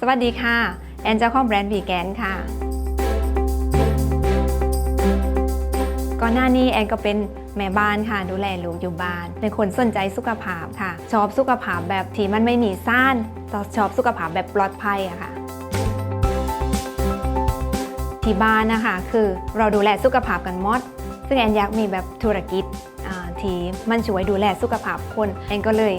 สวัสดีค่ะ แอนเจ้าของแบรนด์วีแกนค่ะ ก่อนหน้านี้แอนก็เป็นแม่บ้านค่ะ ดูแลลูกอยู่บ้าน เป็นคนสนใจสุขภาพค่ะ ชอบสุขภาพแบบที่มันไม่มีซ่านชอบสุขภาพแบบปลอดภัยอะค่ะที่บ้านนะคะ คือเราดูแลสุขภาพกันมด ซึ่งแอนอยากมีแบบธุรกิจที่มันช่วยดูแลสุขภาพคนแอนก็เลย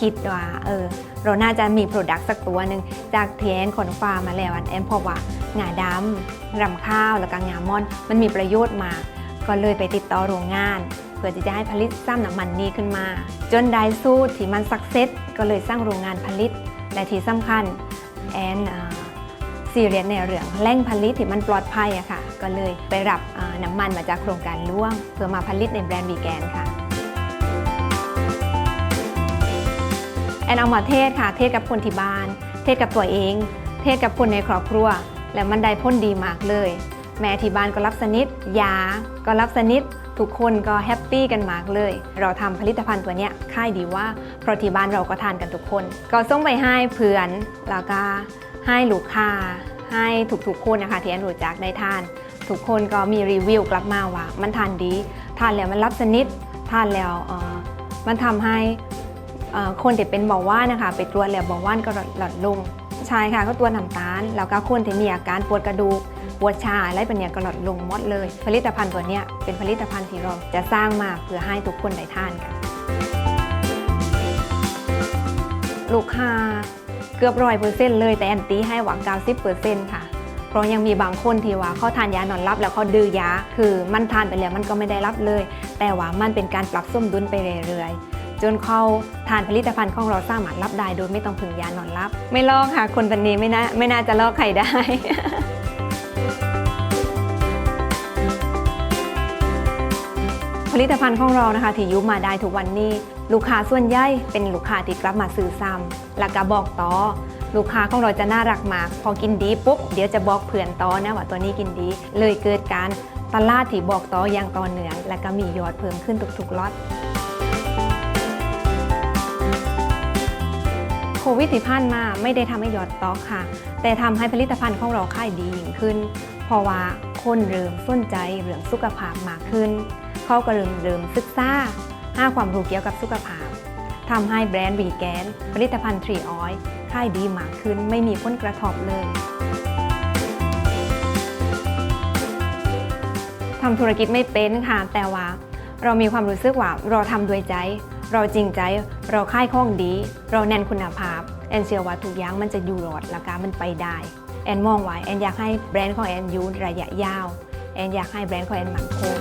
คิดว่าเออเราน่าจะมีโปรดักต์สักตัวหนึ่งจากเที่แอนขนฟ้ามาแล้วอันแอนพบว่างาดำรำข้าวแล้วก็งาม่อน มันมีประโยชน์มาก ก็เลยไปติดต่อโรงงาน เพื่อที่จะให้ผลิตซ้ำน้ำมันนี้ขึ้นมา จนได้สูตรที่มันสักเซสก็เลยสร้างโรงงานผลิตและที่สำคัญแอนซีเรียสในเรื่องแหล่งผลิตที่มันปลอดภัยอะค่ะ ก็เลยไปรับน้ำมันมาจากโครงการร่วมเพื่อมาผลิตในแบรนด์วีแกนค่ะ แอนเอามาเทศค่ะ เทศกับคนที่บ้าน เทศกับตัวเอง เทศกับคนในครอบครัว แล้วมันได้พ้นดีมากเลย แม่ที่บ้านก็รับสนิท ยา ก็รับสนิท ทุกคนก็แฮปปี้กันมากเลย เราทำผลิตภัณฑ์ตัวเนี้ยค่ายดีว่าเพราะที่บ้านเราก็ทานกันทุกคน ก็ส่งไปให้เพื่อนแล้วก็ให้ลูกค้าให้ทุกๆคนนะคะที่แอนรู้จักได้ทาน ทุกคนก็มีรีวิวกลับมาว่า มันทานดี ทานแล้วมันรับสนิท ทานแล้วมันทำให้ คนที่เป็นเบาหวานนะคะ ไปตรวจแล้วเบาหวานก็ลดลงใช่ค่ะก็ตัวจน้ำตาล แล้วก็คนที่มีอาการปวดกระดูกปวดชาอะไรเป็นเนี่ยก็ลดลงหมดเลย ผลิตภัณฑ์ตัวเนี้ยเป็นผลิตภัณฑ์ที่เราจะสร้างมาเพื่อให้ทุกคนได้ทานกันลูกค้าเกือบร้อยเปอร์เซ็นต์เลยแต่แอนตี้ให้หวัง90เปอร์เซ็นต์ค่ะ เพราะยังมีบางคนที่ว่าเขาทานยานอนหลับแล้วเขาดื้อยาคือมันทานไปแล้วมันก็ไม่ได้รับเลย แต่ว่ามันเป็นการปรับสมดุลไปเรื่อยๆ จนเขาทานผลิตภัณฑ์ของเราสามารถรับได้โดยไม่ต้องพึ่งยานอนหลับ ไม่ลอกค่ะ คนตันนี้ไม่น่าไม่น่าจะลอกใครได้ผลิตภัณฑ์ของเรานะคะที่ยุบมาได้ทุกวันนี้ ลูกค้าส่วนใหญ่เป็นลูกค้าที่กลับมาซื้อซ้ำแล้วก็บอกต่อ ลูกค้าของเราจะน่ารักมาก พอกินดีปุ๊บเดี๋ยวจะบอกเพื่อนต่อนะว่าตัวนี้กินดี เลยเกิดการตลาดที่บอกต่ออย่างต่อเนื่อง และก็มียอดเพิ่มขึ้นทุกๆล็อต ควิดที่ผ่านมาไม่ได้ทำให้ยอดตอกค่ะ แต่ทำให้ผลิตภัณฑ์ของเราขายดียิ่งขึ้น เพราะว่าคนเริ่มสนใจเรื่องสุขภาพมากขึ้น เขาก็เริ่มเริ่มศึกษาหาความรู้เกี่ยวกับสุขภาพทำให้แบรนด์วีแกนผลิตภัณฑ์ทรีออยขายดีมากขึ้น ไม่มีผลกระทบเลยทำธุรกิจไม่เป็นค่ะ แต่ว่า เรามีความรู้สึกว่าเราทำด้วยใจ เราจริงใจ เราค่ายข้องดี เราแน่นคุณภาพ แอนเชื่อว่าทุกอย่างมันจะอยู่รอดและการมันไปได้ แอนมองไว้แอนอยากให้แบรนด์ของแอนอยู่ระยะยาว แอนอยากให้แบรนด์ของแอนมั่นคง